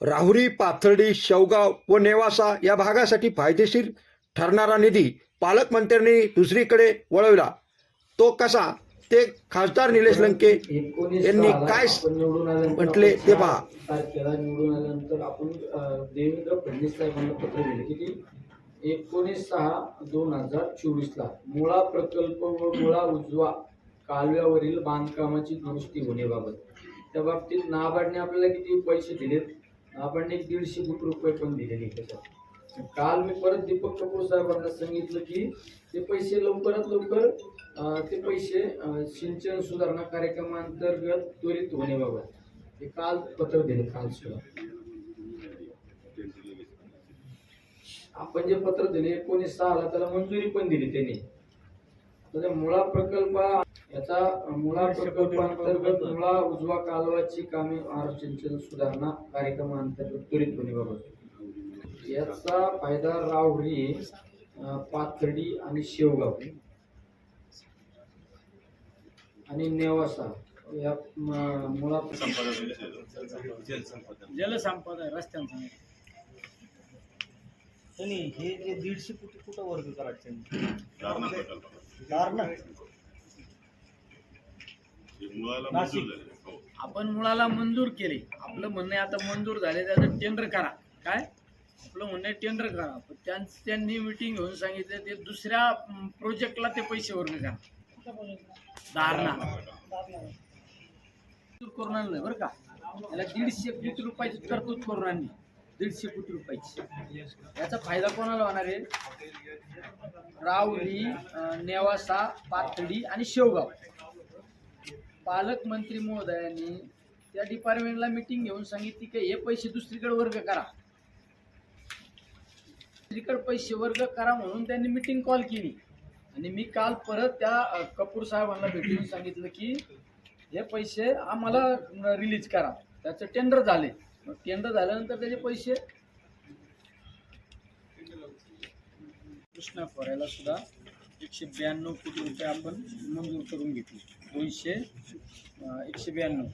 राहुरी पाथर्डी शेवगाव व नेवासा या भागासाठी फायदेशीर ठरणारा निधी पालकमंत्र्यांनी दुसरीकडे वळविला. तो कसा? ते खासदार निलेश लंके यांनी काय निवडून म्हटले ते पहा. निवडून आल्यानंतर आपण देवेंद्र फडणवीस साहेबांना पत्र दिले किती एकोणीस सहा दोन हजार चोवीस ला मुळा प्रकल्प व मुळा उजवा कालव्यावरील बांधकामाची दुरुस्ती होण्याबाबत. त्या बाबतीत नाबार्डने आपल्याला किती पैसे दिलेत? आपण एक दीडशे कोटी रुपये पण दिलेले त्याच्यात. काल मी परत दीपक कपूर साहेबांना सांगितलं की ते पैसे लवकरात लवकर ते पैसे सिंचन सुधारणा कार्यक्रमांतर्गत त्वरित होण्याबाबत हे काल पत्र दिले काल सुद्धा. आपण जे पत्र दिले एकोणीस सहाला त्याला मंजुरी पण दिली त्यांनी. तर मुळा प्रकल्प याचा मुळा प्रकल्पांतर्गत मुळा उजवा कालवाची कामे महाराष्ट्र सिंचन सुधारणा कार्यक्रमांतर्गत त्वरित होण्याबाबत याचा फायदा अं, पाथर्डी आणि शेवगाव. आणि नेवासा या मुळा जलसंपदा. रस्त्यांचा. त्यांनी हे जे दीडशे कोटी कुठं वर्ग करायचे? हे. आपण मुळाला मंजूर केले. आपलं म्हणणं आता मंजूर झाले त्याचं टेंडर करा. काय? आपलं म्हणणं टेंडर करा. पण त्यां- त्यांनी मिटिंग घेऊन सांगितलं ते दुसऱ्या प्रोजेक्टला ते पैसे वर्ग करा. धारणा करून आणलं बरं का? त्याला दीडशे कोटी रुपयाची तरतूद करून आणली. दीडशे कोटी रुपयाची. याचा फायदा कोणाला होणार आहे? रावली नेवासा पाथडी आणि शेवगाव. पालकमंत्री महोदयांनी त्या डिपार्टमेंटला मिटिंग घेऊन सांगितली की हे पैसे दुसरीकडे वर्ग करा. दुसरीकडे पैसे वर्ग करा म्हणून त्यांनी मिटिंग कॉल केली. आणि मी काल परत त्या कपूर साहेबांना भेटून सांगितलं की हे पैसे आम्हाला रिलीज करा. त्याचं टेंडर झाले मग टेंडर झाल्यानंतर त्याचे पैसे? कृष्णा खोऱ्याला सुद्धा एकशे ब्याण्णव कोटी रुपये आपण मंजूर करून घेतले. दोनशे एकशे ब्याण्णव.